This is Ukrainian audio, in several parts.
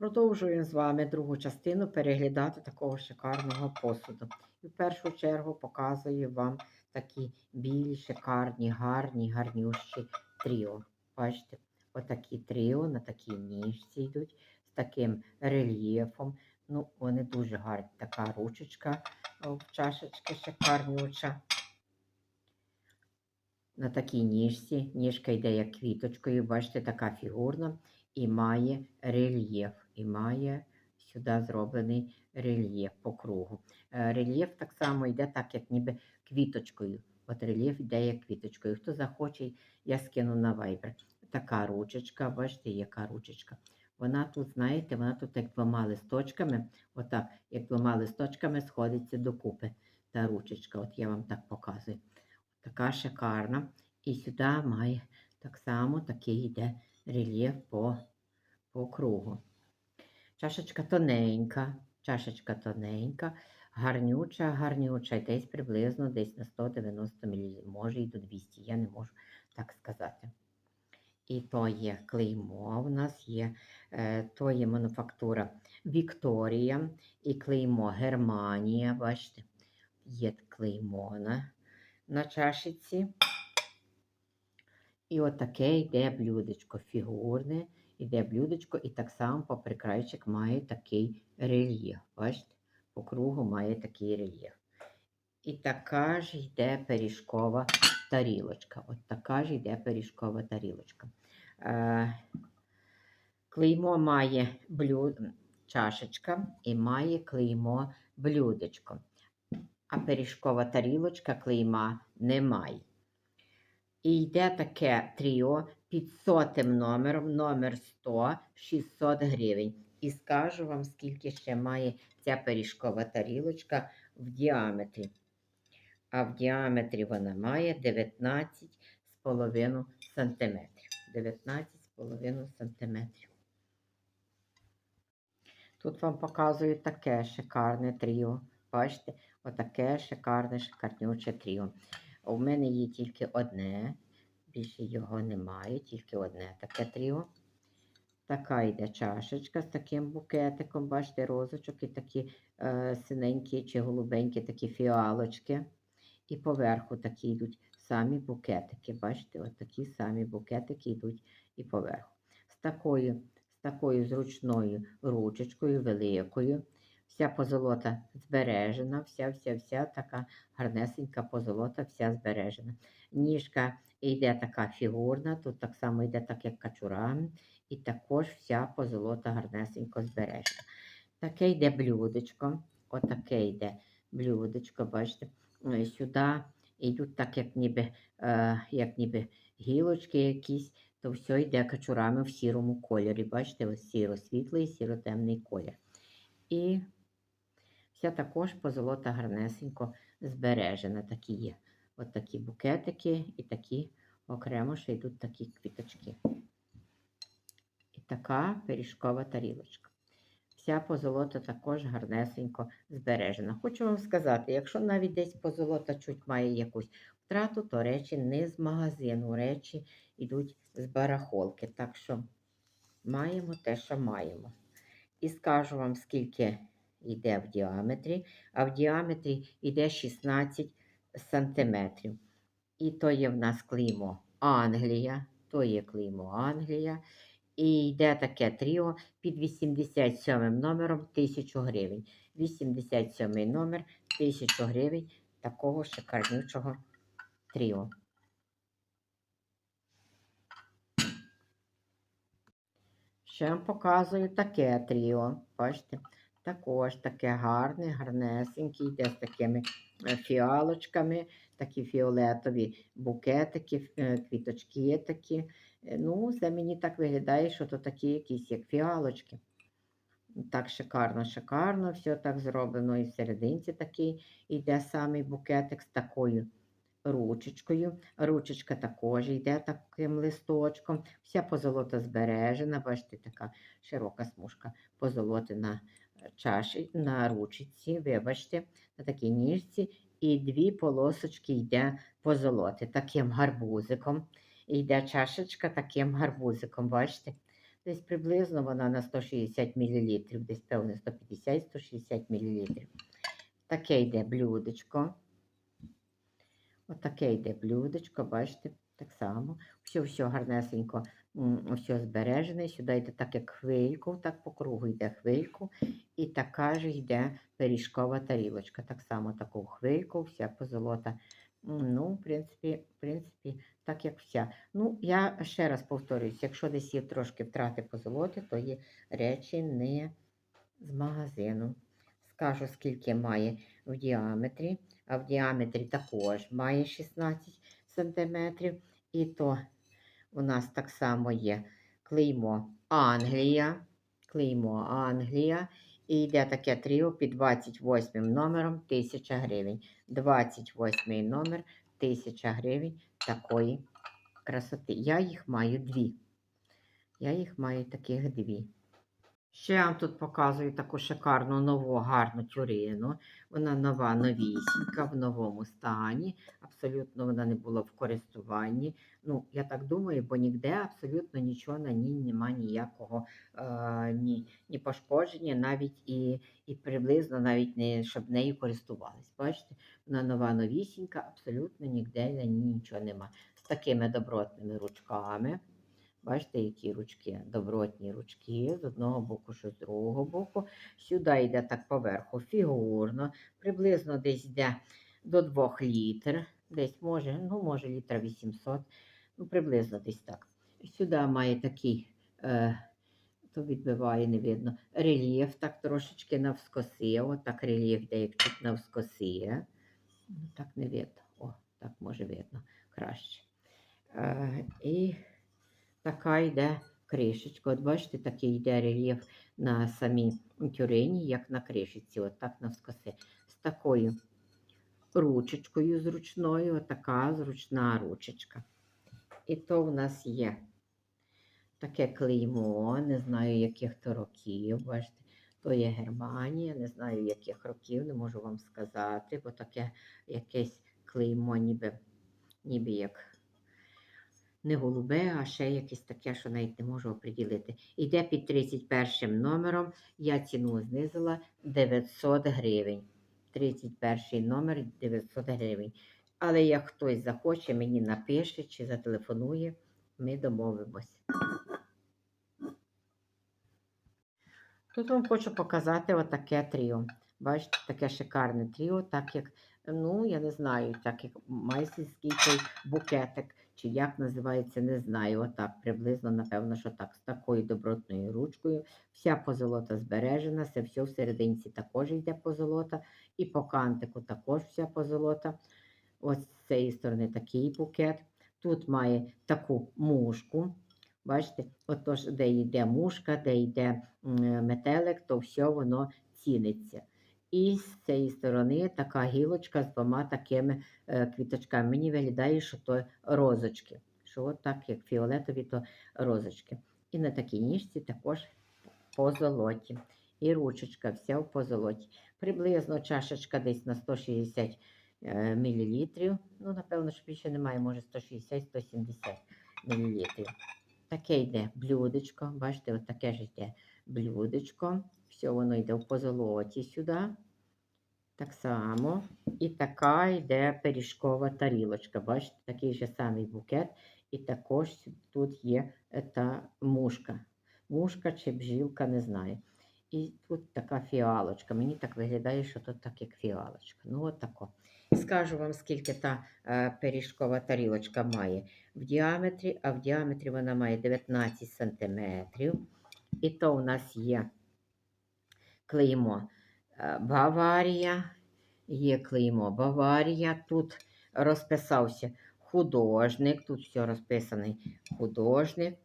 Продовжуємо з вами другу частину переглядати такого шикарного посуду. І в першу чергу показую вам такі білі, шикарні, гарні, гарнющі тріо. Бачите, отакі тріо на такій ніжці йдуть з таким рельєфом. Ну, вони дуже гарні. Така ручечка в чашечки шикарнюча. На такій ніжці. Ніжка йде як квіточкою, бачите, така фігурна і має рельєф. І має сюди зроблений рельєф по кругу. Е, Рельєф так само йде, так як ніби квіточкою. От рельєф йде як квіточкою. Хто захоче, я скину на вайбер. Така ручечка, бачите, яка ручечка. Вона тут, знаєте, вона тут як двома листочками, отак, як двома листочками сходиться докупи. Та ручечка, от я вам так показую. Така шикарна. І сюди має так само такий йде рельєф по, по кругу. Чашечка тоненька, чашечка тоненька, гарнюча, гарнюча, і десь приблизно десь на 190 мл, може і до 200, я не можу так сказати. І то є клеймо, в нас є, е, то є мануфактура Вікторія і клеймо Германія, бачите, є клеймо на, на чашечці. І отаке йде блюдечко фігурне, йде блюдечко, і так само попри крайчик має такий рельєф. Бачите? По кругу має такий рельєф. І така ж йде пиріжкова тарілочка. От така ж йде пиріжкова тарілочка. Е, клеймо має блю... чашечка і має клеймо блюдечко. А пиріжкова тарілочка клейма немає. І йде таке тріо під сотим номером, номер 100, 600 гривень. І скажу вам, скільки ще має ця пиріжкова тарілочка в діаметрі. А в діаметрі вона має 19,5 см. 19,5 см. Тут вам показую таке шикарне тріо. Бачите, отаке шикарне, шикарнюче тріо. У мене є тільки одне, більше його немає, тільки одне таке тріо. Така йде чашечка з таким букетиком, бачите, розочок і такі е, синенькі чи голубенькі такі фіалочки. І поверху такі йдуть самі букетики. Бачите, от такі самі букетики йдуть і поверху. З такою, з такою зручною ручечкою, великою. Вся позолота збережена, вся, вся, вся така гарнесенька позолота, вся збережена. Ніжка йде така фігурна, тут так само йде так, як качура, і також вся позолота гарнесенько збережена. Таке йде блюдечко, отаке йде блюдечко, бачите, Е, сюди йдуть так, як ніби, е, як ніби гілочки якісь, то все йде качурами в сірому кольорі. Бачите, ось сіро-світлий, сіро-темний колір. І вся також позолота гарнесенько збережена. Такі є. От такі букетики і такі окремо ще йдуть такі квіточки. І така пиріжкова тарілочка. Вся позолота також гарнесенько збережена. Хочу вам сказати, якщо навіть десь позолота чуть має якусь втрату, то речі не з магазину, речі йдуть з барахолки. Так що маємо те, що маємо. І скажу вам, скільки йде в діаметрі, а в діаметрі йде 16 сантиметрів. І то є в нас клеймо Англія, то є клеймо Англія. І йде таке тріо під 87 номером 1000 гривень. 87 номер 1000 гривень такого шикарнючого тріо. Ще вам показую таке тріо. Бачите? Також таке гарне, гарнесеньке, йде з такими е, фіалочками, такі фіолетові букетики, е, квіточки такі. Е, Ну, це мені так виглядає, що то такі якісь, як фіалочки. Так шикарно, шикарно, все так зроблено. І в серединці такий йде самий букетик з такою ручечкою. Ручечка також йде таким листочком. Вся позолота збережена. Бачите, така широка смужка позолоти на чаші, на ручці, вибачте, на такій ніжці. І дві полосочки йде позолоти таким гарбузиком. І йде чашечка таким гарбузиком, бачите? Десь приблизно вона на 160 мл, десь певне 150-160 мл. Таке йде блюдечко. Отаке йде блюдечко, бачите, так само. Все, все гарнесенько, все збережене. Сюди йде так, як хвильку, так по кругу йде хвильку. І така ж йде пиріжкова тарілочка. Так само таку хвильку, вся позолота. Ну, в принципі, в принципі, так як вся. Ну, я ще раз повторююсь, якщо десь є трошки втрати по золоті, то є речі не з магазину. Скажу, скільки має в діаметрі, а в діаметрі також має 16 см. І то у нас так само є клеймо Англія. Клеймо Англія. І йде таке тріо під 28 номером 1000 гривень. 28 номер 1000 гривень такої красоти. Я їх маю дві. Я їх маю таких дві. Ще я вам тут показую таку шикарну нову гарну тюрину. Вона нова, новісінька, в новому стані. Абсолютно вона не була в користуванні. Ну, я так думаю, бо ніде абсолютно нічого на ній нема ніякого е, ні, ні пошкодження, навіть і, і приблизно навіть не щоб нею користувались. Бачите, вона нова новісінька, абсолютно ніде на ній нічого нема. З такими добротними ручками. Бачите, які ручки, добротні ручки, з одного боку, що з другого боку. Сюди йде так поверху фігурно, приблизно десь йде до 2 літр, десь може, ну, може, літра 800, ну, приблизно десь так. Сюди має такий, е, то відбиває, не видно, рельєф, так трошечки навскоси. От так рельєф йде, як тут навскоси. Ну, так не видно. О, так може видно краще. Е, і така йде кришечка. От бачите, такий йде рельєф на самій тюрині, як на кришечці, от так навскоси. З такою ручечкою зручною, отака зручна ручечка. І то в нас є таке клеймо, не знаю, яких то років. Бачите, то є Германія, не знаю, яких років, не можу вам сказати, бо таке якесь клеймо, ніби, ніби як не голубе, а ще якесь таке, що навіть не можу оприділити. Іде під 31 номером. Я ціну знизила 900 гривень. 31 номер 900 гривень. Але як хтось захоче, мені напише чи зателефонує, ми домовимось. Тут вам хочу показати отаке тріо. Бачите, таке шикарне тріо, так як, ну, я не знаю, так як майстерський букетик, чи як називається, не знаю. Отак, приблизно, напевно, що так, з такою добротною ручкою. Вся позолота збережена, це все всерединці також йде позолота, і по кантику також вся позолота. Ось з цієї сторони такий букет. Тут має таку мушку. Бачите, отож, де йде мушка, де йде метелик, то все воно ціниться. І з цієї сторони така гілочка з двома такими е, квіточками. Мені виглядає, що то розочки. Що от так, як фіолетові, то розочки. І на такій ніжці також по золоті. І ручечка вся в позолоті. Приблизно чашечка десь на 160 е, мл. Ну, напевно, що більше немає, може 160-170 мл. Таке йде блюдечко. Бачите, от таке ж йде блюдечко. Все воно йде в позолоті сюди. Так само. І така йде пиріжкова тарілочка. Бачите, такий же самий букет. І також тут є е, та мушка. Мушка чи бжілка, не знаю. І тут така фіалочка. Мені так виглядає, що тут так як фіалочка. Ну, от тако. Скажу вам, скільки та е, пиріжкова тарілочка має в діаметрі, а в діаметрі вона має 19 см. І то у нас є клеймо е, Баварія. Є клеймо Баварія. Тут розписався художник. Тут все розписаний художник.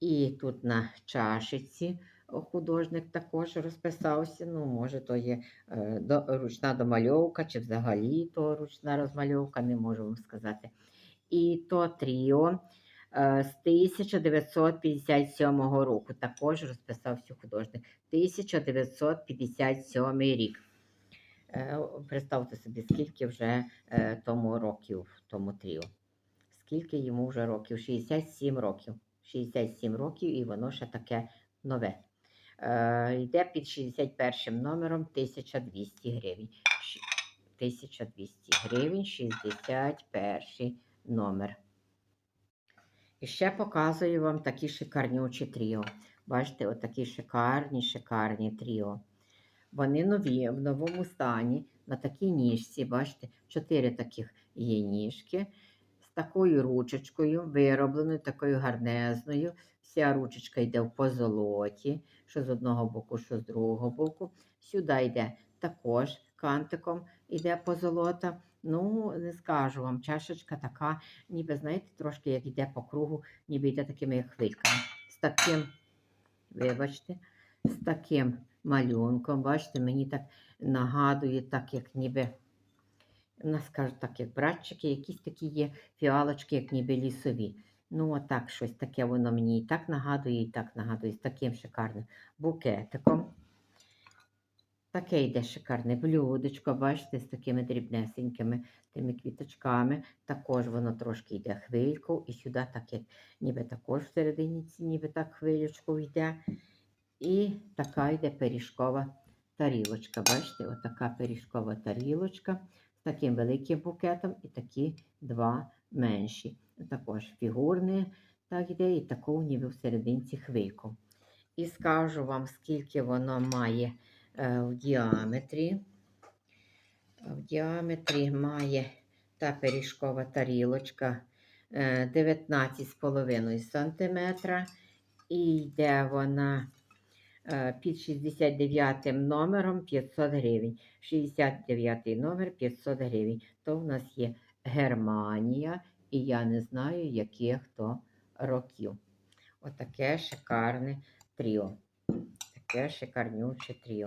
І тут на чашиці художник також розписався. Ну, може, то є е, ручна домальовка, чи взагалі то ручна розмальовка, не можу вам сказати. І то тріо з 1957 року також розписався художник. 1957 рік. Е, Представте собі, скільки вже е, тому років, тому тріо. Скільки йому вже років? 67 років. 67 років і воно ще таке нове. Е, йде під 61 номером 1200 гривень. 1200 гривень, 61 номер. І ще показую вам такі шикарнючі тріо. Бачите, отакі шикарні, шикарні тріо. Вони нові, в новому стані, на такій ніжці, бачите, чотири таких є ніжки з такою ручечкою, виробленою, такою гарнезною. Вся ручечка йде в позолоті, що з одного боку, що з другого боку. Сюди йде також кантиком, йде позолота. Ну, не скажу вам, чашечка така, ніби, знаєте, трошки як йде по кругу, ніби йде такими хвильками. З таким, вибачте, з таким малюнком. Бачите, мені так нагадує, так як ніби, ну, скажу так, як братчики, якісь такі є фіалочки, як ніби лісові. Ну, отак щось таке воно мені і так нагадує, і так нагадує, з таким шикарним букетиком. Таке йде шикарне блюдечко, бачите, з такими дрібнесенькими тими квіточками. Також воно трошки йде хвильку, і сюди, так як ніби також всередині ніби так хвилючку йде. І така йде пиріжкова тарілочка. Бачите, отака пиріжкова тарілочка з таким великим букетом і такі два менші. Також фігурні, так йде, і таку ніби всерединці хвильку. І скажу вам, скільки воно має в діаметрі. В діаметрі має та пиріжкова тарілочка е, 19,5 см. І йде вона е, під 69 номером 500 гривень. 69 номер 500 гривень. То в нас є Германія, і я не знаю, яких то років. Отаке шикарне тріо. Таке шикарнюче тріо.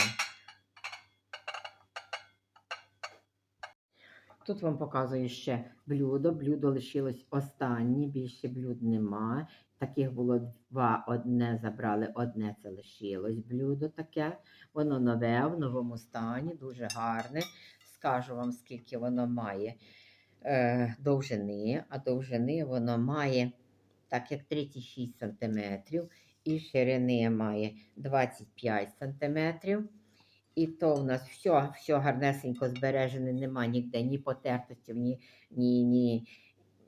Тут вам показую ще блюдо. Блюдо лишилось останнє, більше блюд нема. Таких було два, одне забрали, одне це лишилось блюдо таке. Воно нове, в новому стані, дуже гарне. Скажу вам, скільки воно має е, довжини, а довжини воно має так як 36 см, і ширини має 25 см. І то в нас все, все гарнесенько збережене, нема ніде ні потертостів, ні, ні, ні,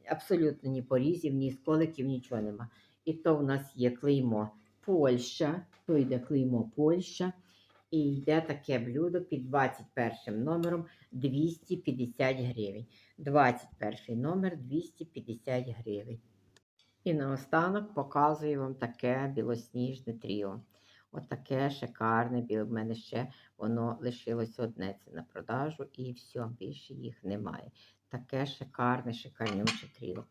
абсолютно ні порізів, ні сколиків, нічого нема. І то в нас є клеймо Польща, то йде клеймо Польща. І йде таке блюдо під 21 номером 250 гривень. 21 номер 250 гривень. І наостанок показую вам таке білосніжне тріо. Отаке шикарне, біле. В мене ще воно лишилось одне. Це на продажу і все, більше їх немає. Таке шикарне, шикарнюче тріо.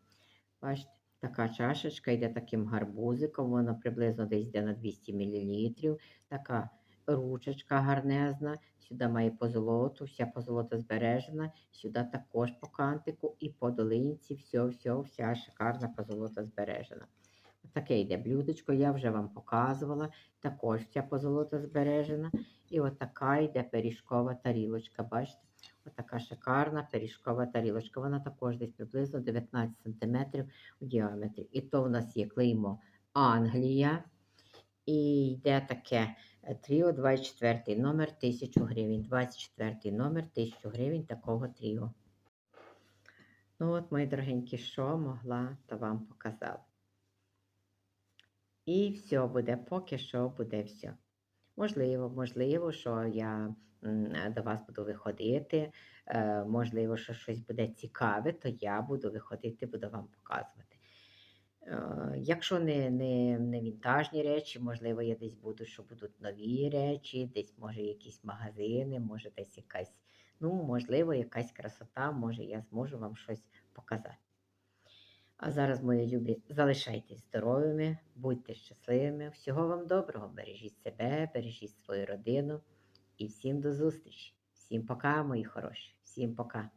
Бачите, така чашечка йде таким гарбузиком, вона приблизно десь йде на 200 мл. Така ручечка гарнезна. Сюди має позолоту, вся позолота збережена. Сюди також по кантику і по долинці. Все, все, вся шикарна позолота збережена. Таке йде блюдечко, я вже вам показувала. Також вся позолота збережена. І отака йде пиріжкова тарілочка. Бачите? Отака шикарна пиріжкова тарілочка. Вона також десь приблизно 19 см у діаметрі. І то в нас є клеймо Англія. І йде таке тріо 24 номер 1000 гривень. 24 номер 1000 гривень такого тріо. Ну от, мої дорогенькі, що могла, то вам показала. І все буде, поки що буде все. Можливо, можливо, що я до вас буду виходити. е, Можливо, що щось буде цікаве, то я буду виходити, буду вам показувати. Е, Якщо не, не, не вінтажні речі, можливо, я десь буду, що будуть нові речі, десь може якісь магазини, може десь якась, ну, можливо, якась красота, може я зможу вам щось показати. А зараз, мої любі, залишайтесь здоровими, будьте щасливими. Всього вам доброго. Бережіть себе, бережіть свою родину. І всім до зустрічі. Всім пока, мої хороші. Всім пока.